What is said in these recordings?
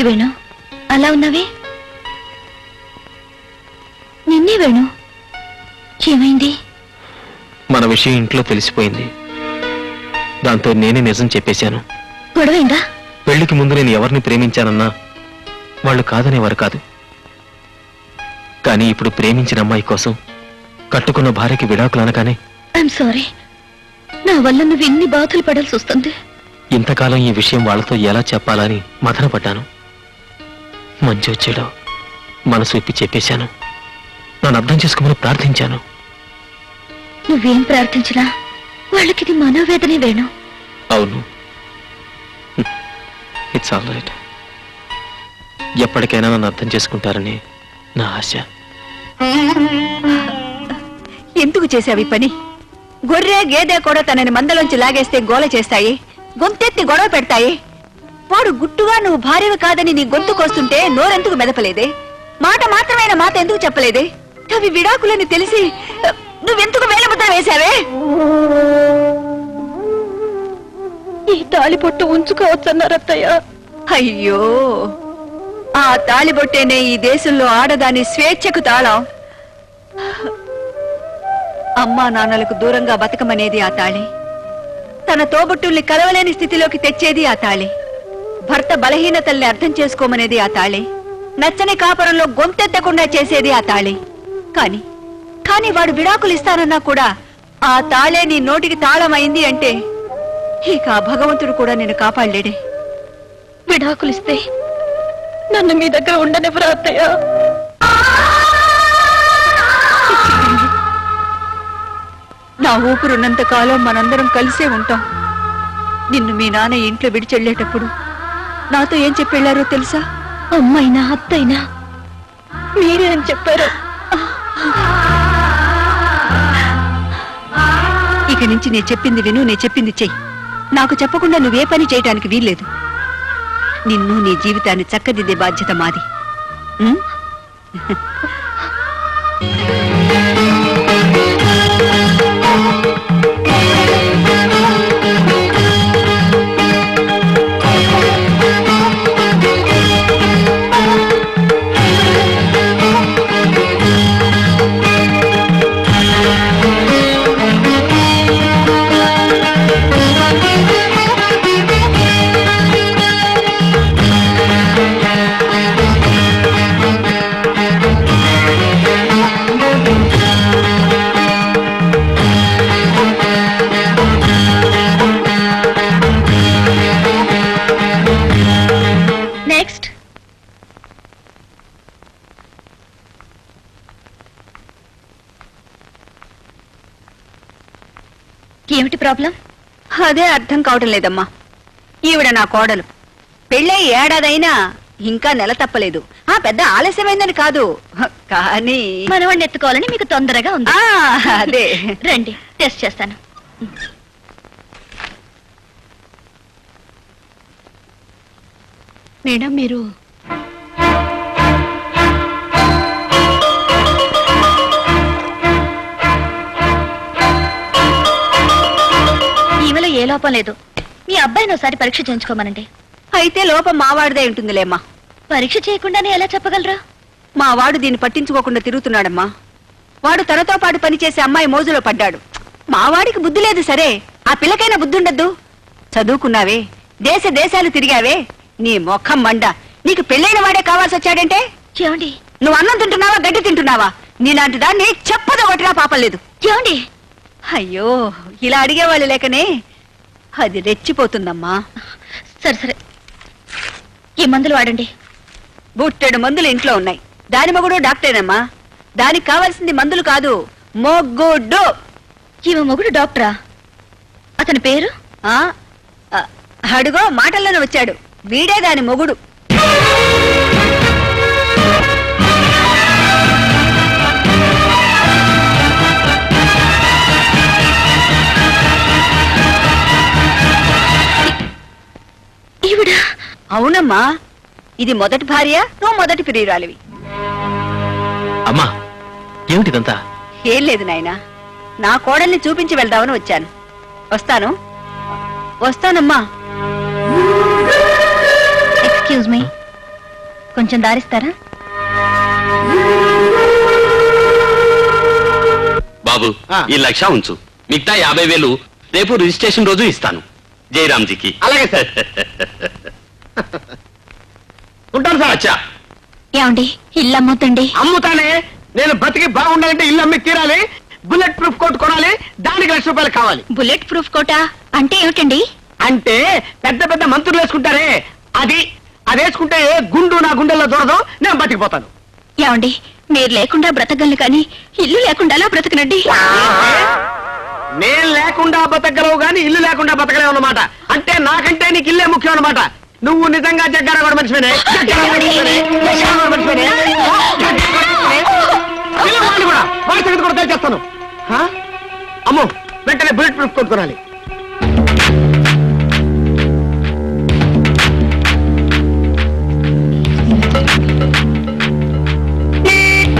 ఏమైంది వేణు? అలా ఉన్నావే? నిన్నే వేణు. ఏమైంది? మన విషయం ఇంట్లో తెలిసిపోయింది. దాంతో నేనే నిజం చెప్పేశాను. గొడవైందా? పెళ్ళికి ముందు నేను ఎవరిని ప్రేమించానన్నా వాళ్ళు కాదనేవారు కాదు. కానీ ఇప్పుడు ప్రేమించిన అమ్మాయి కోసం కట్టుకున్న భార్యకి విడాకులు అనగానే ఐఎమ్ సారీ నా వల్ల నువ్వు ఎన్ని బాధలు పడాల్సి వస్తుంది? ఇంతకాలం ఈ విషయం వాళ్ళతో ఎలా చెప్పాలని మదన పడ్డాను మంచి వచ్చేలో మనసు ఇప్పి చెప్పేశాను. నన్ను అర్థం చేసుకోమని ప్రార్థించాను. నువ్వేం ప్రార్థించినా వాళ్ళకి ఇది మనోవేదనే వేణు. అవును. ఇట్స్ ఆల్ రైట్ ఎప్పటికైనా నన్ను అర్థం చేసుకుంటారని నా ఆశ. ఎందుకు చేసావి పని? గొర్రె గేదె కూడా తనని మందలోంచి లాగేస్తే గోల చేస్తాయి. గొంతెత్తి గొడవ పెడతాయి. వాడు గుట్టుగా నువ్వు భార్యవి కాదని నీ గొంతు కోస్తుంటే నోరెందుకు మెదపలేదే? మాట మాత్రమైన మాట ఎందుకు చెప్పలేదే? అవి విడాకులని తెలిసి నువ్వెందుకు వేలముద్ర వేశావే? ఈ తాళిపొట్టు ఉంచుకోవచ్చన్నారు అత్తయ్య అయ్యో! ఆ తాళిబొట్టేనే ఈ దేశంలో ఆడదాని స్వేచ్ఛకు తాళం. అమ్మా నాన్నలకు దూరంగా బతకమనేది ఆ తాళి. తన తోబుట్టుల్ని కలవలేని స్థితిలోకి తెచ్చేది ఆ తాళి. భర్త బలహీనతల్ని అర్థం చేసుకోమనేది ఆ తాళి. నచ్చని కాపురంలో గొంతెత్తకుండా చేసేది ఆ తాళి. కాని కాని వాడు విడాకులు ఇస్తానన్నా కూడా ఆ తాళే నీ నోటికి తాళమైంది అంటే ఇక ఆ భగవంతుడు కూడా నేను కాపాడలేడే. విడాకులిస్తే నన్ను మీ దగ్గర ఉండనివ్వరా అత్తయ్య? నా ఊపిరున్నంత కాలం మనందరం కలిసే ఉంటాం. నిన్ను మీ నాన్న ఇంట్లో విడిచెళ్ళేటప్పుడు నాతో ఏం చెప్పెళ్ళారో తెలుసా? అమ్మైనా అత్తైనా? మీరే అని చెప్పారు. ఇక నుంచి నేను చెప్పింది విను నేను చెప్పింది చెయ్యి. నాకు చెప్పకుండా నువ్వే పని చేయటానికి వీల్లేదు. నిన్ను నీ జీవితాన్ని చక్కదిద్దే బాధ్యత మాది. ఉం? ప్రాబ్లం? అదే అర్థం కావటం లేదమ్మా. ఈవిడ నా కోడలు. పెళ్ళై ఏడాదైనా ఇంకా నెల తప్పలేదు. ఆ పెద్ద ఆలస్యమైందని కాదు. కానీ మనవాడిని ఎత్తుకోవాలని మీకు తొందరగా ఉంది. అదే. రండి టెస్ట్ చేస్తాను. మేడం మీరు లోపం లేదు. మీ అబ్బాయిని ఒకసారి పరీక్ష చేయించుకోమనండి. అయితే లోపం మావాడిదే ఉంటుందిలేమ్మా. పరీక్ష చేయకుండానే ఎలా చెప్పగలరా? మా వాడు దీన్ని పట్టించుకోకుండా తిరుగుతున్నాడమ్మా. వాడు తనతో పాటు పనిచేసే అమ్మాయి మోజులో పడ్డాడు. మా వాడికి బుద్ధి లేదు సరే. ఆ పిల్లకైనా బుద్ధి ఉండద్దు. చదువుకున్నావే దేశ దేశాలు తిరిగావే. నీ మొఖం మండ. నీకు పెళ్ళైన వాడే కావాల్సి వచ్చాడంటే? ఏమండి? నువ్వు అన్నం తింటున్నావా గడ్డి తింటున్నావా? నీలాంటి దాన్ని చెప్పదు ఒకటిగా పాపం లేదు. ఏమండి? అయ్యో ఇలా అడిగేవాళ్ళు లేకనే అది రెచ్చిపోతుందమ్మా. సరే సరే. ఈ మందులు వాడండి. బుట్టెడు మందులు ఇంట్లో ఉన్నాయి. దాని మొగుడు డాక్టరేనమ్మా. దానికి కావాల్సింది మందులు కాదు మొగ్గుడు. ఈమె మొగుడు డాక్టరా? అతని పేరు? ఆ ఆ, అడుగో మాటల్లోనే వచ్చాడు. వీడే దాని మొగుడు. అవునమ్మా ఇది మొదటి భార్య నువ్వు మొదటి ప్రియురాలివి. అమ్మా ఏమిటిదంతా? ఏం లేదు నాయనా. నా కోడల్ని చూపించి వెళ్దామని వచ్చాను. వస్తాను? వస్తానమ్మా. ఎక్స్క్యూజ్ మీ కొంచెం దారిస్తారా? బాబు ఆ. ఈ లక్ష ఉంచు. మిగతా యాభై వేలు రేపు రిజిస్ట్రేషన్ రోజు ఇస్తాను. జయరామ్జీకి. అలాగే సార్. ఉంటాను సార్ అచ్చా. ఏమండి? ఇల్లు అమ్ముతండి. అమ్ముతానే? నేను బతికి బాగుండాలంటే ఇల్లు అమ్మి తీరాలి బుల్లెట్ ప్రూఫ్ కోట్ కొనాలి దానికి లక్ష రూపాయలు కావాలి. బుల్లెట్ ప్రూఫ్ కోటా? అంటే ఏమిటండి? అంటే పెద్ద పెద్ద మంత్రులు వేసుకుంటారే అది అది వేసుకుంటే ఏ గుండు నా గుండెల్లో దూరదు నేను బతికిపోతాను. ఏమండి మీరు లేకుండా బ్రతకగలను కానీ ఇల్లు లేకుండా బ్రతకనండి? నేను లేకుండా బతకగలవు గాని ఇల్లు లేకుండా బతకలేవు అన్నమాట. అంటే నాకంటే నీకు ఇల్లే ముఖ్యం అన్నమాట. నువ్వు నిజంగా జగ్గారగడ కూడా వాడి సంగతి కూడా తెలిచేస్తాను అమ్మో వెంటనే బుల్లెట్ ప్రూఫ్ కొనుక్కోనాలి మ్మ్.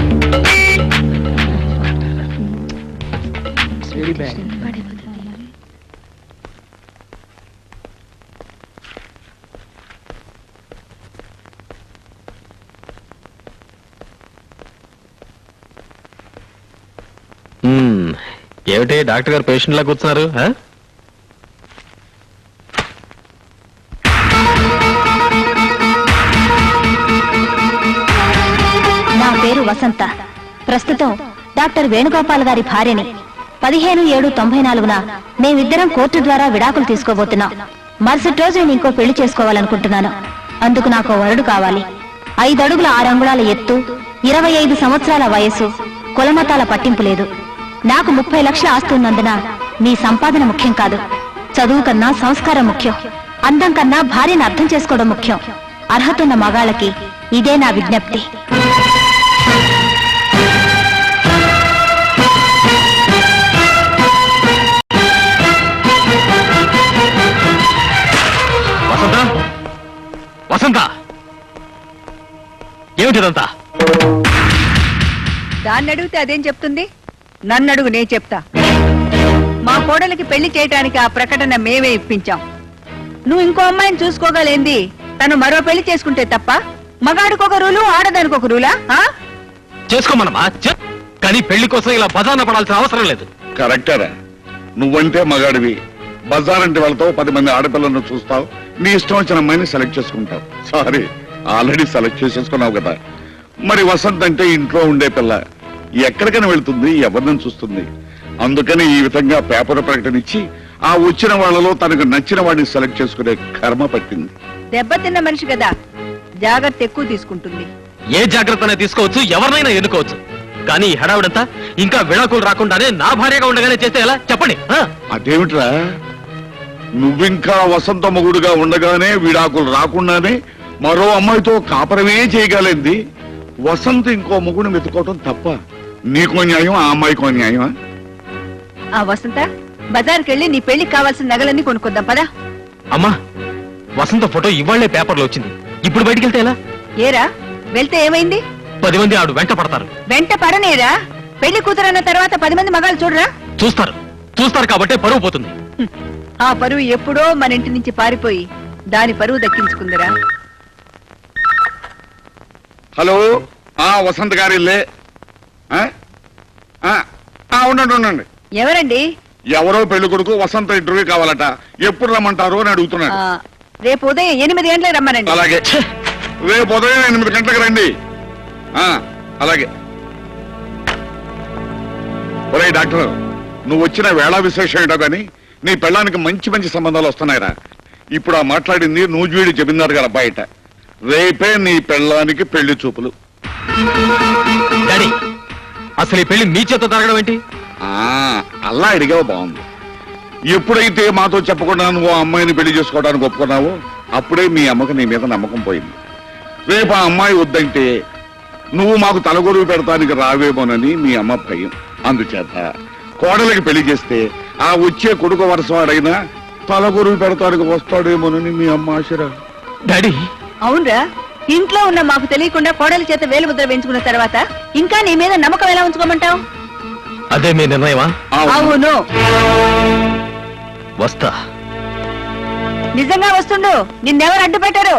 ఏమిటి డాక్టర్ గారు పేషెంట్ లా కూర్చున్నారు నా పేరు వసంత. ప్రస్తుతం డాక్టర్ వేణుగోపాల్ గారి భార్యని పదిహేను ఏడు తొంభై నాలుగున మేమిద్దరం కోర్టు ద్వారా విడాకులు తీసుకోబోతున్నాం. మరుసటి రోజు నేను ఇంకో పెళ్ళి చేసుకోవాలనుకుంటున్నాను. అందుకు నాకు వరుడు కావాలి. ఐదడుగుల ఆరంగుళాల ఎత్తు ఇరవై ఐదు సంవత్సరాల వయసు కులమతాల పట్టింపు లేదు. నాకు ముప్పై లక్షల ఆస్తి ఉన్నందున మీ సంపాదన ముఖ్యం కాదు. చదువు కన్నా సంస్కారం ముఖ్యం. అందం కన్నా భార్యను అర్థం చేసుకోవడం ముఖ్యం. అర్హతున్న మగాళ్ళకి ఇదే నా విజ్ఞప్తి. వసంత? వసంత? ఏమిటిదంతా? దాన్ని అడిగితే అదేం చెప్తుంది? నన్ను అడుగు నేను చెప్తా. మా కోడలికి పెళ్ళి చేయటానికి ఆ ప్రకటన మేమే ఇప్పించాం. నువ్వు ఇంకో అమ్మాయిని చూసుకోగలేంది. తను మరో పెళ్ళి చేసుకుంటే తప్ప మగాడికి ఒక రూలు ఆడదానికి ఒక రూలా? ఆ? చేసుకోమన్నమా? చె- కానీ పెళ్ళి కోసం ఇలా బజార్న పడాల్సిన అవసరం లేదు. కరెక్టరా. నువ్వంటే మగాడివి. బజార్ అంటే వెళ్తావు పది మంది ఆడపిల్లలను చూస్తావు. నీ ఇష్టం వచ్చిన అమ్మాయిని సెలెక్ట్ చేసుకుంటావు. సారీ ఆల్రెడీ సెలెక్ట్ చేసేసుకున్నావు కదా. మరి వసంత్ అంటే ఇంట్లో ఉండే పిల్ల. ఎక్కడికైనా వెళ్తుంది ఎవరిని చూస్తుంది. అందుకని ఈ విధంగా పేపర్ ప్రకటన ఇచ్చి ఆ వచ్చిన వాళ్ళలో తనకు నచ్చిన వాడిని సెలెక్ట్ చేసుకునే కర్మ పట్టింది. దెబ్బతిన్న మనిషి కదా జాగ్రత్త ఎక్కువ తీసుకుంటుంది. ఏ జాగ్రత్తనే తీసుకోవచ్చు ఎవరినైనా ఎన్నుకోవచ్చు. కానీ ఈ హడావిడంతా ఇంకా విడాకులు రాకుండానే నా భార్యగా ఉండగానే చేస్తే ఎలా? చెప్పండి. ఆ? అదేమిట్రా? నువ్వింకా వసంత మొగుడుగా ఉండగానే విడాకులు రాకుండానే మరో అమ్మాయితో కాపరమే చేయగలింది. వసంత్ ఇంకో మొగుడు వెతుకోవటం తప్ప నీకో న్యాయం ఆ అమ్మాయికో న్యాయమా? ఆ వసంత బజార్కి వెళ్ళి నీ పెళ్ళికి కావాల్సిన నగలన్నీ కొనుక్కొద్దాం పదా. అమ్మా వసంత ఫోటో ఇవాళ్ళే పేపర్లో వచ్చింది. ఇప్పుడు బయటికి వెళ్తే ఎలా? ఏరా వెళ్తే ఏమైంది? పది మంది ఆవిడ వెంట పడతారు. వెంట పడనేరా? పెళ్ళి కూతురన్న తర్వాత పది మంది మగాళ్ళు చూడరా? చూస్తారు. చూస్తారు కాబట్టే పరువు పోతుంది. హ్మ్. ఆ పరువు ఎప్పుడో మన ఇంటి నుంచి పారిపోయి దాని పరువు దక్కించుకుందిరా. హలో ఆ వసంత్ గారి ఇల్లే. ఆ? ఆ, ఆ, ఉండండి ఉండండి. ఎవరండి? ఎవరో పెళ్ళి కొడుకు వసంత ఇంటర్వ్యూ కావాలట. ఎప్పుడు రమ్మంటారు అని అడుగుతున్నాడు. రేపు ఉదయం ఎనిమిది గంటలకు రమ్మనండి. అలాగే. రేపు ఉదయం ఎనిమిది గంటలకు రండి. ఆ, అలాగే. ఒరే డాక్టర్ నువ్వు వచ్చిన వేళ విశేషం ఏంటో గాని నీ పెళ్ళానికి మంచి మంచి సంబంధాలు వస్తున్నాయిరా. ఇప్పుడు ఆ మాట్లాడింది నూజివీడి జమీందారు గారు బయట రేపే నీ పెళ్ళానికి పెళ్ళి చూపులు. అసలు ఈ పెళ్ళి మీ చేత జరగడం ఏంటి? ఆ అలా అడిగావు బాగుంది. ఎప్పుడైతే మాతో చెప్పకుండా నువ్వు ఆ అమ్మాయిని పెళ్ళి చేసుకోవడానికి ఒప్పుకున్నావో అప్పుడే మీ అమ్మకు నీ మీద నమ్మకం పోయింది. రేపు ఆ అమ్మాయి వద్దంటే నువ్వు మాకు తలగొరువు పెడతానికి రావేమోనని మీ అమ్మ భయం. అందుచేత కోడలికి పెళ్ళి చేస్తే ఆ వచ్చే కొడుకు వరసవాడైనా తలగొరువు పెడతానికి వస్తాడేమోనని మీ అమ్మ ఆశరా. డాడీ. అవునరా ఇంట్లో ఉన్న మాకు తెలియకుండా కోడలి చేత వేలు ముద్ర వేయించుకున్న తర్వాత ఇంకా నీ మీద నమ్మకం ఎలా ఉంచుకోమంటావు? అదే మీ నిర్ణయమా? అవును. వస్తా. నిజంగా వస్తుండు. నిన్నెవరు అడ్డు పెట్టారు